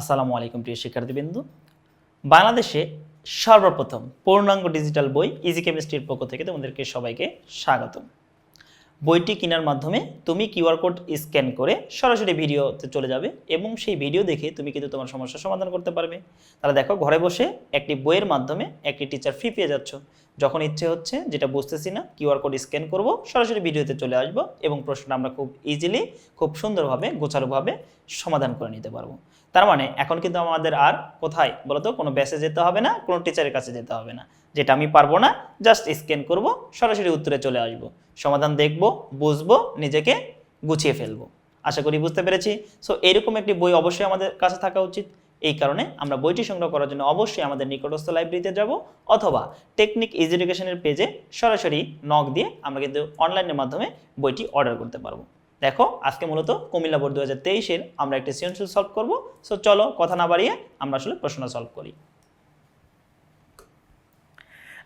আসসালামু আলাইকুম প্রিয় শিক্ষার্থীবৃন্দু। বাংলাদেশে সর্বপ্রথম পূর্ণাঙ্গ ডিজিটাল বই ইজি কেমিস্ট্রির পক্ষ থেকে তোমাদেরকে সবাইকে স্বাগতম। বইটি কেনার মাধ্যমে তুমি কিউআর কোড স্ক্যান করে সরাসরি ভিডিওতে চলে যাবে এবং সেই ভিডিও দেখে তুমি কিন্তু তোমার সমস্যার সমাধান করতে পারবে। তাহলে দেখো, ঘরে বসে একটি বইয়ের মাধ্যমে একটি টিচার ফি পেয়ে যাচ্ছ। যখন ইচ্ছে হচ্ছে, যেটা বুঝতেছি না কিউআর কোড স্ক্যান করব, সরাসরি ভিডিওতে চলে আসব এবং প্রশ্নটা আমরা খুব ইজিলি খুব সুন্দরভাবে, গোছালোভাবে সমাধান করে নিতে পারব। তার মানে এখন কিন্তু আমাদের আর কোথায় বলতো, কোনো ব্যাসে যেতে হবে না, কোনো টিচারের কাছে যেতে হবে না। যেটা আমি পারব না জাস্ট স্ক্যান করব, সরাসরি উত্তরে চলে আসব। সমাধান দেখব, বুঝব, নিজেকে গুছিয়ে ফেলব। আশা করি বুঝতে পেরেছি। সো এরকম একটি বই অবশ্যই আমাদের কাছে থাকা উচিত। এই কারণে আমরা বইটি সংগ্রহ করার জন্য অবশ্যই আমাদের নিকটস্থ লাইব্রেরিতে যাব অথবা টেকনিক ইজ এডুকেশনের পেজে সরাসরি নক দিয়ে আমরা কিন্তু অনলাইনের মাধ্যমে বইটি অর্ডার করতে পারব। দেখো, আজকে মূলত কুমিল্লা বোর্ড দু হাজার তেইশের আমরা একটি সৃজনশীল সলভ করব। সো চলো কথা না বাড়িয়ে আমরা আসলে প্রশ্ন সলভ করি।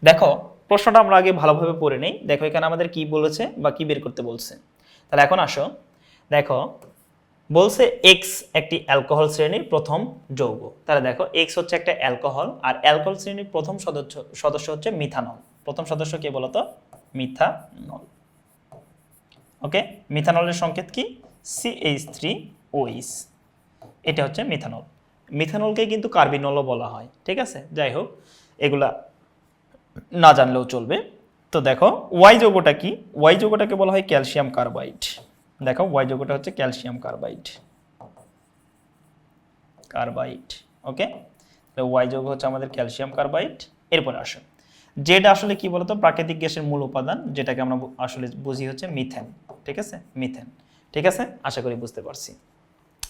দেখো, প্রশ্নটা আমরা আগে ভালোভাবে পড়ে নেই। দেখো, এখানে আমাদের কি বলেছে বা কি বের করতে বলছে? তাহলে এখন আসো। দেখো বলছে এক্স একটি অ্যালকোহল শ্রেণির প্রথম যৌগ। তাহলে দেখো এক্স হচ্ছে একটা অ্যালকোহল আর অ্যালকোহল শ্রেণির প্রথম সদস্য সদস্য হচ্ছে মিথানল। প্রথম সদস্য কে বলতো? মিথানল। ওকে? মিথানলের সংকেত কি? সিএইচ থ্রি ওইস এটা হচ্ছে মিথানল। মিথানলকে কিন্তু কার্বিনলও বলা হয়, ঠিক আছে? যাই হোক, এগুলা না জানলেও চলবে। তো দেখো ওয়াই যৌগটা কি? ওয়াই যৌগটাকে বলা হয় ক্যালসিয়াম কার্বাইড। দেখো ওয়াই যৌগটা হচ্ছে ক্যালসিয়াম কার্বাইড কার্বাইড ওকে তো ওয়াই যৌগ হচ্ছে আমাদের ক্যালসিয়াম কার্বাইড এরপরে আসো। যেটা আসলে কি বলতো? প্রাকৃতিক গ্যাসের মূল উপাদান, যেটাকে আমরা আসলে বুঝি হচ্ছে মিথেন ঠিক আছে? মিথেন ঠিক আছে? আশা করি বুঝতে পারছি।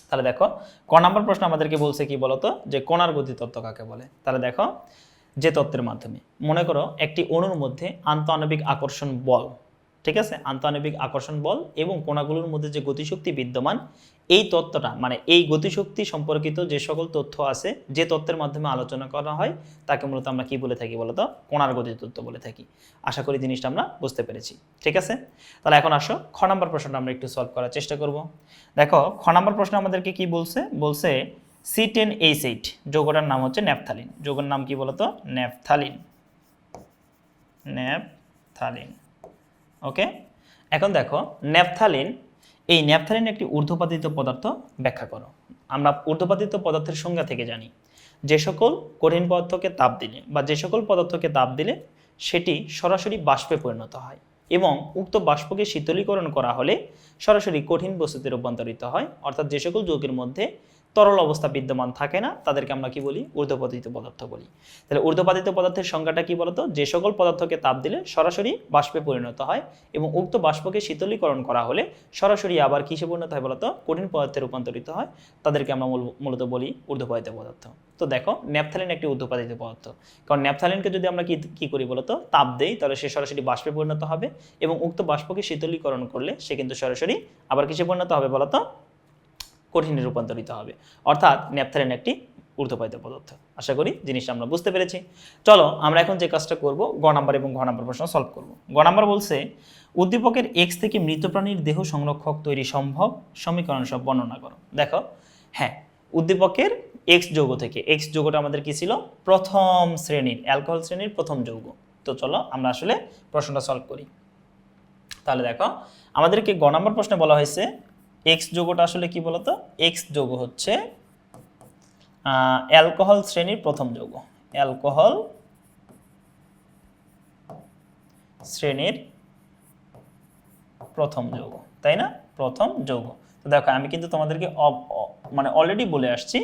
তাহলে দেখো, ক নাম্বার প্রশ্ন আমাদেরকে বলছে কি বলতো? যে কণার গতি তত্ত্ব কাকে বলে? তাহলে দেখো, যে তত্ত্বের মাধ্যমে। মনে করো, একটি অণুর মধ্যে আন্তঃআণবিক আকর্ষণ বল ঠিক আছে? আন্তঃআণবিক আকর্ষণ বল এবং কণাগুলোর মধ্যে যে গতিশক্তি বিদ্যমান, এই তত্ত্বটা মানে এই গতিশক্তি সম্পর্কিত যে সকল তথ্য আছে, যে তত্ত্বের মাধ্যমে আলোচনা করা হয়, তাকে মূলত আমরা কি বলে থাকি বলতো? কণার গতি তত্ত্ব বলে থাকি। আশা করি জিনিসটা আমরা বুঝতে পেরেছি। ঠিক আছে? তাহলে এখন আসো, খ নাম্বার প্রশ্নটা আমরা একটু সলভ করার চেষ্টা করব। দেখো, খ নাম্বার প্রশ্ন আমাদেরকে কি বলছে? বলছে সি টেন এইচ এইট যৌগটার নাম হচ্ছে ন্যাপথালিন। যৌগের নাম কি বলতো? ন্যাপথালিন। ন্যাপথালিন। ওকে এখন দেখো, ন্যাপথালিন, এই ন্যাপথালিন একটি ঊর্ধ্বপাতিত পদার্থ ব্যাখ্যা করো। আমরা ঊর্ধ্বপাতিত পদার্থের সংজ্ঞা থেকে জানি, যে সকল কঠিন পদার্থকে তাপ দিলে বা যে সকল পদার্থকে তাপ দিলে সেটি সরাসরি বাষ্পে পরিণত হয় এবং উক্ত বাষ্পকে শীতলীকরণ করা হলে সরাসরি কঠিন বস্তুতে রূপান্তরিত হয়, অর্থাৎ যে সকল যৌগের মধ্যে তরল অবস্থা বিদ্যমান থাকে না, তাদেরকে আমরা কি বলি? ঊর্ধ্বপাতিত পদার্থ বলি। তাহলে ঊর্ধ্বপাতিত পদার্থের সংজ্ঞাটা কি বলতো? যে সকল পদার্থকে তাপ দিলে সরাসরি বাষ্পে পরিণত হয় এবং উক্ত বাষ্পকে শীতলীকরণ করা হলে সরাসরি আবার কিসে পরিণত হয় বলতো? কঠিন পদার্থে রূপান্তরিত হয়। তাদেরকে আমরা মূল- মূলত বলি ঊর্ধ্বপাতিত পদার্থ। তো দেখো, ন্যাপথালিন একটি ঊর্ধ্বপাতিত পদার্থ। কারণ ন্যাপথালিনকে যদি আমরা কি কি করি বলতো? তাপ দেই, তাহলে সে সরাসরি বাষ্পে পরিণত হবে এবং উক্ত বাষ্পকে শীতলীকরণ করলে সে কিন্তু সরাসরি আবার কিসে পরিণত হবে বলতো? কঠিনে রূপান্তরিত হবে। অর্থাৎ ন্যাপথালিন একটি ঊর্ধ্বপায়িত পদার্থ। আশা করি জিনিসটা আমরা বুঝতে পেরেছি। চলো আমরা এখন যে কাজটা করব, গ নাম্বার এবং ঘ নাম্বার প্রশ্ন সলভ করব। গ নাম্বার বলছে, উদ্দীপকের এক্স থেকে মৃত প্রাণীর দেহ সংরক্ষক তৈরি সম্ভব? সমীকরণ সব বর্ণনা করো। দেখো হ্যাঁ উদ্দীপকের এক্স যৌগ থেকে এক্স যৌগটা আমাদের কি ছিল? প্রথম শ্রেণির, অ্যালকোহল শ্রেণির প্রথম যৌগ। তো চলো আমরা আসলে প্রশ্নটা সলভ করি। তাহলে দেখো, আমাদেরকে গ নাম্বার প্রশ্নে বলা হয়েছে এক্স যৌগটা আসলে কি বলতো? এক্স যৌগ হচ্ছে অ্যালকোহল শ্রেণির প্রথম যৌগ। অ্যালকোহল শ্রেণির প্রথম যৌগ, তাই না? প্রথম যৌগ। তো দেখো, আমি কিন্তু তোমাদেরকে মানে অলরেডি বলে আসছি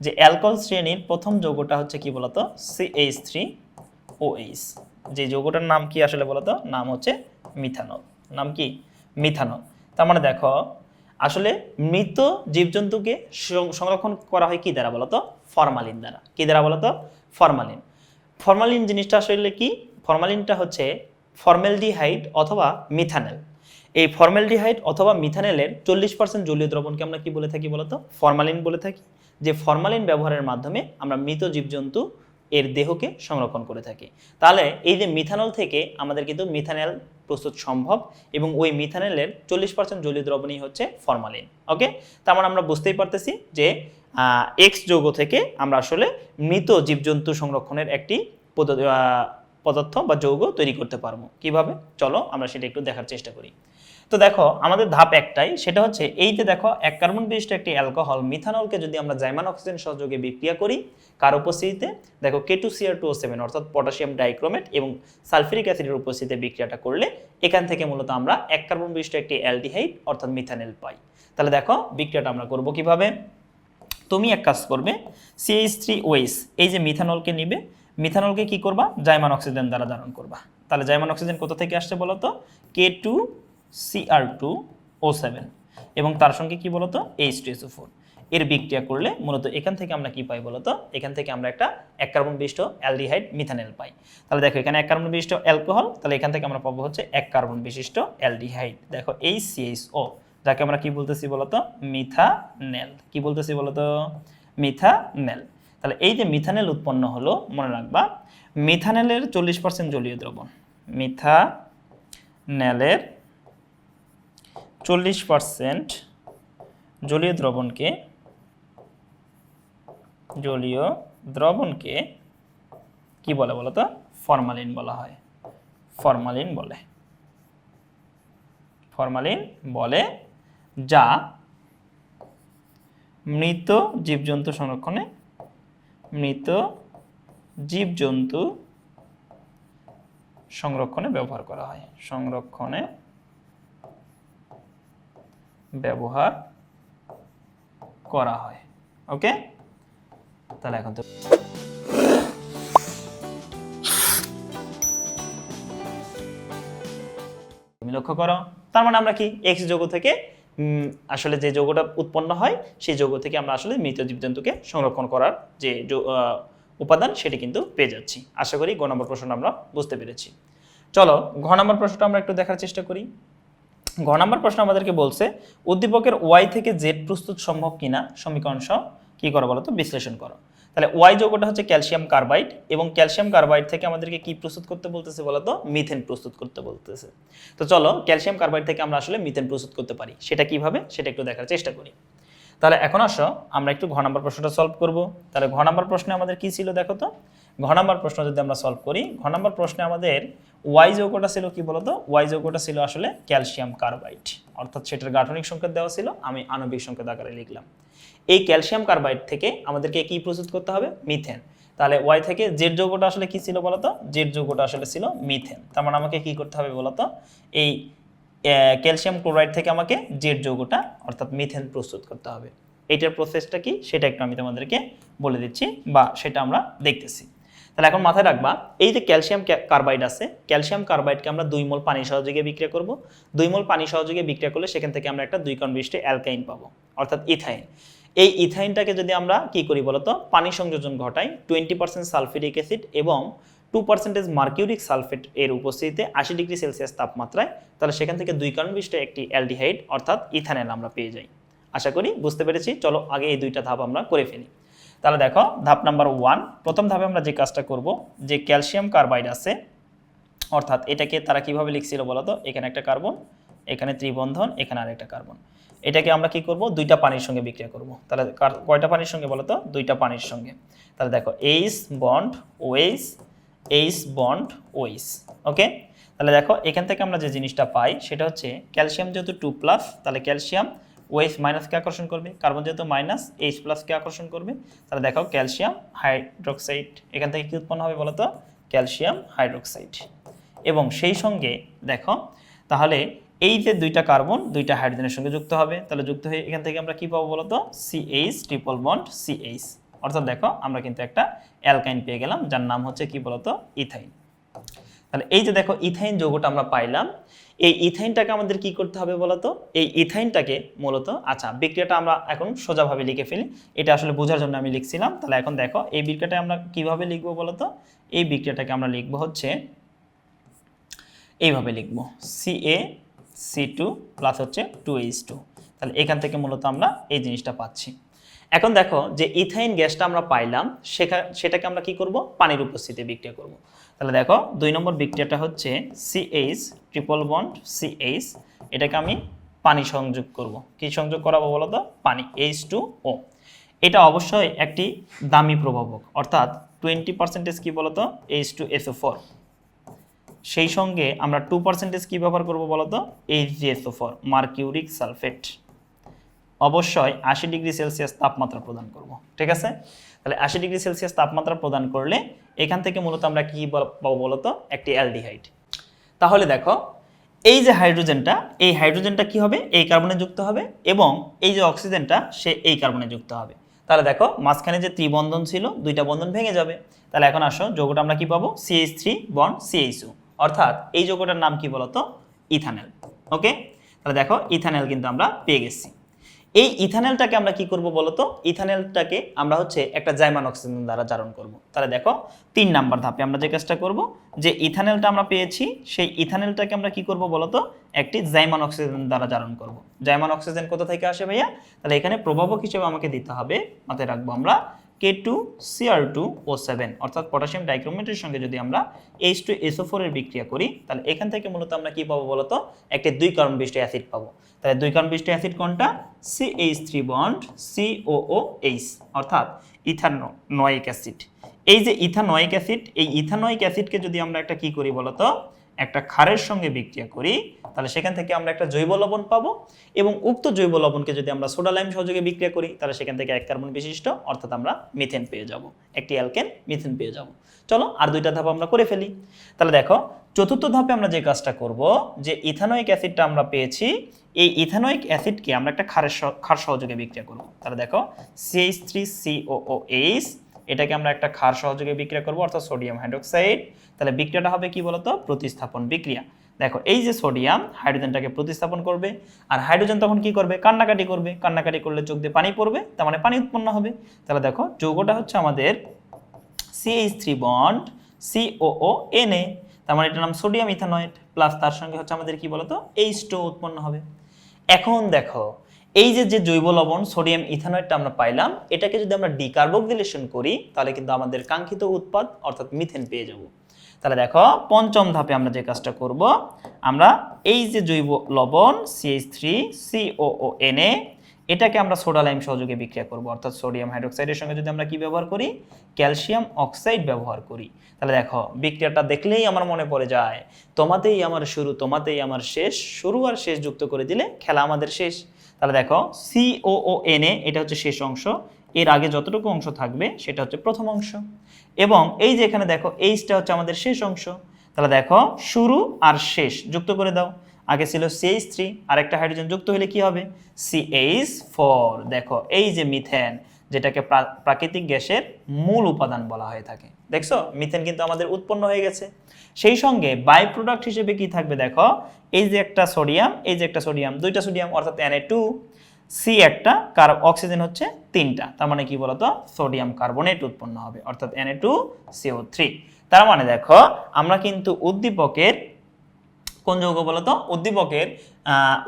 যে অ্যালকোহল শ্রেণির প্রথম যৌগটা হচ্ছে কি বলতো? সিএইচ থ্রি ওএইচ যে যৌগটার নাম কি আসলে বলতো? নাম হচ্ছে মিথানল। নাম কি? মিথানল। তার মানে দেখো আসলে মৃত জীবজন্তুকে সংরক্ষণ করা হয় কি দ্বারা বলতো? ফরমালিন দ্বারা। কি দ্বারা বলতো? ফরমালিন। ফরমালিন জিনিসটা আসলে কি? ফরমালিনটা হচ্ছে ফর্মেলডিহাইড অথবা মিথানেল। এই ফর্মেলডিহাইড অথবা মিথানেলের চল্লিশ পার্সেন্ট জলীয় দ্রবণকে আমরা কি বলে থাকি বলতো? ফরমালিন বলে থাকি। যে ফরমালিন ব্যবহারের মাধ্যমে আমরা মৃত জীবজন্তু এর দেহকে সংরক্ষণ করে থাকি। তাহলে এই যে মিথানল থেকে আমাদের কিন্তু মিথানেল প্রস্তুত সম্ভব এবং ওই মিথানেলের চল্লিশ পার্সেন্ট জলীয় দ্রবণই হচ্ছে ফরমালিন ওকে তার মানে আমরা বুঝতেই পারতেছি যে এক্স যৌগ থেকে আমরা আসলে মৃত জীবজন্তু সংরক্ষণের একটি পদার্থ বা যৌগ তৈরি করতে পারব। কীভাবে? চলো আমরা সেটা একটু দেখার চেষ্টা করি। তো দেখো, আমাদের ধাপ একটাই, সেটা হচ্ছে এই যে দেখো, এক কার্বন বিশিষ্ট একটি অ্যালকোহল মিথানলকে যদি আমরা জাইমান অক্সিজেন সহযোগে বিক্রিয়া করি, কার উপস্থিতিতে? দেখো K two CR two seven অর্থাৎ পটাশিয়াম ডাইক্রোমেট এবং সালফিউরিক অ্যাসিডের উপস্থিতিতে বিক্রিয়াটা করলে এখান থেকে মূলত আমরা এক কার্বন বিশিষ্ট একটি অ্যালডিহাইড, অর্থাৎ মিথানেল পাই। তাহলে দেখো, বিক্রিয়াটা আমরা করব কীভাবে? তুমি এক কাজ করবে সিএইচ থ্রি ওয়েস এই যে মিথানলকে নিবে, মিথানলকে কি করবা? জাইমান অক্সিজেন দ্বারা ধারণ করবা। তাহলে জাইমান অক্সিজেন কোথা থেকে আসছে বলো তো K two CR two O seven এবং তার সঙ্গে কি বলতো? এইচ টু এসও ফোর এর বিক্রিয়া করলে মূলত এখান থেকে আমরা কি পাই বলতো? এখান থেকে আমরা একটা এক কার্বন বিশিষ্ট অ্যালডিহাইড মিথানেল পাই। তাহলে দেখো, এখানে এক কার্বন বিশিষ্ট অ্যালকোহল, তাহলে এখান থেকে আমরা পাবো হচ্ছে এক কার্বন বিশিষ্ট অ্যালডিহাইড। দেখো এই ও যাকে আমরা কি বলতেছি বলতো? মিথানেল। কি বলতেছি বলতো? মিথানেল। তাহলে এই যে মিথানেল উৎপন্ন হলো, মনে রাখবা, মিথানেলের চল্লিশ পার্সেন্ট জলীয় দ্রবণ। মিথানেলের চল্লিশ পার্সেন্ট জলীয় দ্রবণকে জলীয় দ্রবণকে কি বলে বলো তো? ফরমালিন বলা হয়। ফরমালিন বলে। ফরমালিন বলে যা মৃত জীবজন্তু সংরক্ষণে, মৃত জীবজন্তু সংরক্ষণে ব্যবহার করা হয়। সংরক্ষণে ব্যবহার করা হয়। ওকে? তাহলে এখন তো তুমি লক্ষ্য করো, তার মানে আমরা কি? এক্স যৌগ থেকে আসলে যে যৌগটা উৎপন্ন হয়, সেই যৌগ থেকে আমরা আসলে মৃত জীবজন্তুকে সংরক্ষণ করার যে উপাদান, সেটি কিন্তু পেয়ে যাচ্ছি। আশা করি গ নম্বর প্রশ্নটা আমরা বুঝতে পেরেছি। চলো, ঘ নম্বর প্রশ্নটা আমরা একটু দেখার চেষ্টা করি। ঘ নম্বর প্রশ্ন আমাদেরকে বলছে, উদ্দীপকের ওয়াই থেকে জেড প্রস্তুত সম্ভব কিনা? সমীকরণ সহ কি করো বলো বিশ্লেষণ করো। তাহলে ওয়াই যৌগটা হচ্ছে ক্যালসিয়াম কার্বাইড এবং ক্যালসিয়াম কার্বাইড থেকে আমাদেরকে কি প্রস্তুত করতে বলতেছে বলো তো? মিথেন প্রস্তুত করতে বলতেছে। তো চলো ক্যালসিয়াম কার্বাইড থেকে আমরা আসলে মিথেন প্রস্তুত করতে পারি। সেটা কীভাবে? সেটা একটু দেখার চেষ্টা করি। তাহলে এখন আসো, আমরা একটু ঘ নম্বর প্রশ্নটা সলভ করব। তাহলে ঘ নম্বর প্রশ্নে আমাদের কি ছিল দেখো তো? ঘ নম্বর প্রশ্ন যদি আমরা সলভ করি ঘ নম্বর প্রশ্নে আমাদের ওয়াই যৌগটা ছিল কি বলতো? ওয়াই যৌগটা ছিল আসলে ক্যালসিয়াম কার্বাইড অর্থাৎ সেটার গাঠনিক সংকেত দেওয়া ছিল, আমি আণবিক সংকেত আকারে লিখলাম। এই ক্যালসিয়াম কার্বাইড থেকে আমাদেরকে কি প্রস্তুত করতে হবে? মিথেন তাহলে ওয়াই থেকে জেড যৌগটা আসলে কি ছিল বলতো? জেড যৌগটা আসলে ছিল মিথেন তার মানে আমাকে কি করতে হবে বলতো? এই ক্যালসিয়াম ক্লোরাইড থেকে আমাকে জেড যৌগটা, অর্থাৎ মিথেন প্রস্তুত করতে হবে। এইটার প্রসেসটা কি? সেটা একটু আমি তোমাদেরকে বলে দিচ্ছি, বা সেটা আমরা দেখতেছি। তাহলে এখন মাথায় রাখবা, এই যে ক্যালসিয়াম কার্বাইড আছে, ক্যালসিয়াম কার্বাইডকে আমরা দুই মোল পানি সহযোগে বিক্রিয়া করব। দুই মোল পানি সহযোগে বিক্রিয়া করলে সেখান থেকে আমরা একটা দুই কণ বিশিষ্ট অ্যালকাইন পাবো, অর্থাৎ ইথাইন। এই ইথাইনটাকে যদি আমরা কি করি বলতো, পানি সংযোজন ঘটাই টোয়েন্টি পার্সেন্ট সালফিউরিক অ্যাসিড এবং টু পার্সেন্টেজ মার্কিউরিক সালফেট এর উপস্থিতিতে আশি ডিগ্রি সেলসিয়াস তাপমাত্রায়, তাহলে সেখান থেকে দুই কারণ একটি অ্যালডিহাইড, অর্থাৎ ইথানেল আমরা পেয়ে যাই। আশা করি বুঝতে পেরেছি, চলো আগে এই দুইটা ধাপ আমরা করে ফেলি। তাহলে দেখো, ধাপ নাম্বার ওয়ান প্রথম ধাপে আমরা যে কাজটা করব, যে ক্যালসিয়াম কার্বাইড আছে, অর্থাৎ এটাকে তারা কীভাবে লিখছিল বলতো এখানে একটা কার্বন এখানে ত্রিবন্ধন, এখানে আরেকটা কার্বন এটাকে আমরা কি করব? দুইটা পানির সঙ্গে বিক্রিয়া করব। তাহলে কয়টা পানির সঙ্গে বলতো দুইটা পানির সঙ্গে। তাহলে দেখো এইচ বন্ড ওয়েস এইচ বন্ড ওয়েস ওকে তাহলে দেখো, এখান থেকে আমরা যে জিনিসটা পাই, সেটা হচ্ছে ক্যালসিয়াম যেহেতু টু প্লাস তাহলে ক্যালসিয়াম ওয়েস মাইনাসকে আকর্ষণ করবে? কার্বন যেহেতু মাইনাস এইচ প্লাসকে আকর্ষণ করবে, তাহলে দেখো ক্যালসিয়াম হাইড্রোক্সাইড। এখান থেকে কি উৎপন্ন হবে বলতো? Calcium hydroxide. এবং সেই সঙ্গে দেখো, তাহলে এই যে দুইটা কার্বন, দুইটা হাইড্রোজেনের সঙ্গে যুক্ত হবে, তাহলে যুক্ত হয়ে এখান থেকে আমরা কি পাবো বলতো? সিএইচ ট্রিপল বন্ড সিএইচ অর্থাৎ দেখো, আমরা কিন্তু একটা অ্যালকাইন পেয়ে গেলাম, যার নাম হচ্ছে কি বলতো? ইথাইন। তাহলে এই যে দেখো, ইথাইন যৌগটা আমরা পাইলাম এই ইথাইনটাকে আমাদের কি করতে হবে বলতো? এই ইথাইনটাকে মূলত আচ্ছা বিক্রিয়াটা আমরা এখন সোজাভাবে লিখে ফেলি। এটা আসলে বোঝার জন্য আমি লিখছিলাম। তাহলে এখন দেখো, এই বিক্রিয়াটা আমরা কীভাবে লিখব বলতো? এই বিক্রিয়াটাকে আমরা লিখব হচ্ছে, এইভাবে লিখব। C A C two plus হচ্ছে টু এইচ টু তাহলে এখান থেকে মূলত আমরা এই জিনিসটা পাচ্ছি। এখন দেখো যে ইথাইন গ্যাসটা আমরা পাইলাম, সেখা, সেটাকে আমরা কি করব? পানির উপস্থিতিতে বিক্রিয়া করব। তাহলে দেখো, দুই নম্বর বিক্রিয়াটা হচ্ছে সিএইচ ট্রিপল বন্ড সিএইচ এটাকে আমি পানি সংযোগ করব। কি সংযোগ করাবো বলো তো? পানি এইচ টু ও এটা অবশ্যই একটি দামি প্রভাবক, অর্থাৎ টোয়েন্টি পার্সেন্টেজ কী বলতো এইচ টু এসও ফোর সেই সঙ্গে আমরা টু পার্সেন্টেজ কী ব্যবহার করব বলতো H G SO four mercuric sulphate অবশ্যই আশি ডিগ্রি সেলসিয়াস তাপমাত্রা প্রদান করব, ঠিক আছে? তাহলে আশি ডিগ্রি সেলসিয়াস তাপমাত্রা প্রদান করলে এখান থেকে মূলত আমরা কি পাবো বলতো? একটি অ্যালডিহাইড। তাহলে দেখো, এই যে হাইড্রোজেনটা, এই হাইড্রোজেনটা কি হবে? এই কার্বনে যুক্ত হবে এবং এই যে অক্সিজেনটা, সে এই কার্বনে যুক্ত হবে। তাহলে দেখো, মাঝখানে যে ত্রিবন্ধন ছিল, দুইটা বন্ধন ভেঙে যাবে। তাহলে এখন আসো, যৌগটা আমরা কি পাবো? সিএইচ থ্রি বন্ড সিএইচও অর্থাৎ এই যৌগটার নাম কি বলতো? ইথানেল। ওকে? তাহলে দেখো, ইথানেল কিন্তু আমরা পেয়ে গেছি। এই ইথানেলটাকে আমরা কি করব বলতো? ইথানেলটাকে আমরা হচ্ছে একটা জাইমান অক্সিজেন দ্বারা জারণ করব। তাহলে দেখো, তিন নাম্বার ধাপে আমরা যে কাজটা করব, যে ইথানেলটা আমরা পেয়েছি, সেই ইথানেলটাকে আমরা কি করব বলতো? একটি জাইমান অক্সিজেন দ্বারা জারণ করব। জাইমান অক্সিজেন কোথা থেকে আসে ভাইয়া? তাহলে এখানে প্রভাবক হিসেবে আমাকে দিতে হবে, মাথায় রাখব আমরা K two CR two O seven অর্থাৎ পটাশিয়াম ডাইক্রোমেটের সঙ্গে যদি আমরা এইচ টু এসও ফোরের বিক্রিয়া করি, তাহলে এখান থেকে মূলত আমরা কি পাবো বলতো? একটি দুই কার্বন বিশিষ্ট অ্যাসিড পাবো। তাহলে দুই কার্বন বিশিষ্ট অ্যাসিড কোনটা? C H three bond C O O H অর্থাৎ ইথানোয়িক অ্যাসিড। এই যে ইথানোয়িক অ্যাসিড, এই ইথানোয়িক অ্যাসিডকে যদি আমরা একটা কি করি বলতো? একটা ক্ষারের সঙ্গে বিক্রিয়া করি, তাহলে সেখান থেকে আমরা একটা জৈব লবণ পাবো এবং উক্ত জৈব লবণকে যদি আমরা সোডা লাইম সহযোগে বিক্রিয়া করি, তাহলে সেখান থেকে এক কার্বন বিশিষ্ট, অর্থাৎ আমরা মিথেন পেয়ে যাব, একটি অ্যালকেন মিথেন পেয়ে যাব। চলো আর দুইটা ধাপ আমরা করে ফেলি। তাহলে দেখো, চতুর্থ ধাপে আমরা যে কাজটা করব, যে ইথানোয়িক অ্যাসিডটা আমরা পেয়েছি, এই ইথানোয়িক অ্যাসিডকে আমরা একটা ক্ষারের ক্ষার সহযোগে বিক্রিয়া করব। তাহলে দেখো সিএইচ থ্রি সিওও এইচ এটাকে আমরা একটা ক্ষার সহযোগে বিক্রিয়া করব, অর্থাৎ সোডিয়াম হাইড্রোক্সাইড। তাহলে বিক্রিয়াটা হবে কি বলতো? প্রতিস্থাপন বিক্রিয়া। দেখো, এই যে সোডিয়াম, হাইড্রোজেনটাকে প্রতিস্থাপন করবে, আর হাইড্রোজেন তখন কি করবে? কান্নাকাটি করবে। কান্নাকাটি করলে চোখ দিয়ে পানি পড়বে, তার মানে পানি উৎপন্ন হবে। তাহলে দেখো, যৌগটা হচ্ছে আমাদের CH three bond COO NA তার মানে এটার নাম সোডিয়াম ইথানয়েড প্লাস তার সঙ্গে হচ্ছে আমাদের কি বলতো? এইচ টু উৎপন্ন হবে। এখন দেখো এই যে যে জৈব লবণ, সোডিয়াম ইথানয়েডটা আমরা পাইলাম, এটাকে যদি আমরা ডিকার্বক্সিলেশন করি, তাহলে কিন্তু আমাদের কাঙ্ক্ষিত উৎপাদ, অর্থাৎ মিথেন পেয়ে যাব। তাহলে দেখো, পঞ্চম ধাপে আমরা যে কাজটা করব, আমরা এই যে জৈব লবণ সিএইচ থ্রি সিওও এনএ এটাকে আমরা সোডা লাইম সহযোগে বিক্রিয়া করব। অর্থাৎ সোডিয়াম হাইড্রোক্সাইডের সঙ্গে যদি আমরা কি ব্যবহার করি? ক্যালসিয়াম অক্সাইড ব্যবহার করি। তাহলে দেখো, বিক্রিয়াটা দেখলেই আমার মনে পড়ে যায়, তোমাতেই আমার শুরু, তোমাতেই আমার শেষ, শুরু আর শেষ যুক্ত করে দিলে খেলা আমাদের শেষ। তাহলে দেখো সিওও এন এ এটা হচ্ছে শেষ অংশ। এর আগে যতটুকু অংশ থাকবে, সেটা হচ্ছে প্রথম অংশ। এবং এই যে এখানে দেখো এইচটা হচ্ছে আমাদের শেষ অংশ। তাহলে দেখো, শুরু আর শেষ যুক্ত করে দাও। আগে ছিল সিএইচ থ্রি আর একটা হাইড্রোজেন যুক্ত হলে কি হবে? সিএইচ ফোর দেখো, এই যে মিথেন যেটাকে প্রা- প্রাকৃতিক গ্যাসের মূল উপাদান বলা হয়ে থাকে। দেখছ? মিথেন কিন্তু আমাদের উৎপন্ন হয়ে গেছে। সেই সঙ্গে বাই প্রোডাক্ট হিসেবে কি থাকবে দেখো? এই যে একটা সোডিয়াম এই যে একটা সোডিয়াম দুইটা সোডিয়াম অর্থাৎ এন টু সি একটা, কার অক্সিজেন হচ্ছে তিনটা। তার মানে কি বলতো? সোডিয়াম কার্বনেট উৎপন্ন হবে, অর্থাৎ এন টু সিও থ্রি তার মানে দেখো, আমরা কিন্তু উদ্দীপকের কোন যৌগ বলতো? উদ্দীপকের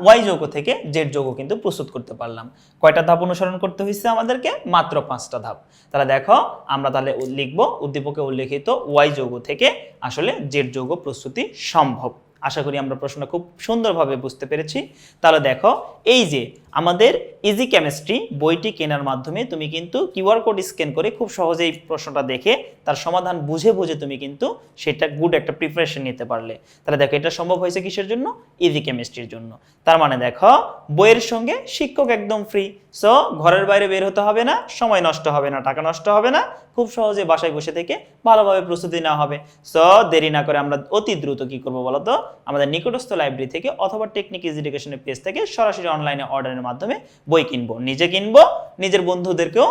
ওয়াই যৌগ থেকে জেড যৌগ কিন্তু প্রস্তুত করতে পারলাম। কয়টা ধাপ অনুসরণ করতে হয়েছে আমাদেরকে? মাত্র পাঁচটা ধাপ। তাহলে দেখো, আমরা তাহলে লিখব, উদ্দীপকে উল্লেখিত ওয়াই যৌগ থেকে আসলে জেড যৌগ প্রস্তুতি সম্ভব। আশা করি আমরা প্রশ্নটা খুব সুন্দরভাবে বুঝতে পেরেছি। তাহলে দেখো, এই যে আমাদের ইজি কেমিস্ট্রি বইটি কেনার মাধ্যমে তুমি কিন্তু কিউআর কোড স্ক্যান করে খুব সহজেই প্রশ্নটা দেখে তার সমাধান বুঝে বুঝে তুমি কিন্তু সেটা গুড একটা প্রিপারেশন নিতে পারলে। তাহলে দেখো, এটা সম্ভব হয়েছে কিসের জন্য? ইজি কেমিস্ট্রির জন্য। তার মানে দেখো, বইয়ের সঙ্গে শিক্ষক একদম ফ্রি সো ঘরের বাইরে বের হতে হবে না, সময় নষ্ট হবে না, টাকা নষ্ট হবে না, খুব সহজে বাসায় বসে থেকে ভালোভাবে প্রস্তুতি নেওয়া হবে। সো দেরি না করে আমরা অতি দ্রুত কি করব বলতো? আমাদের নিকটস্থ লাইব্রেরি থেকে অথবা টেকনিক ইজ এডুকেশনের পেজ থেকে সরাসরি অনলাইনে অর্ডারের মাধ্যমে বই কিনবো, নিজে কিনবো, নিজের বন্ধুদেরকেও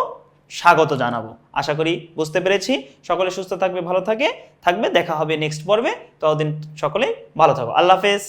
স্বাগত জানাব। আশা করি বুঝতে পেরেছি। সকলে সুস্থ থাকবে, ভালো থাকে। থাকবে, দেখা হবে নেক্সট পর্বে। ততদিন সকলে ভালো থাকো। আল্লাহ হাফেজ।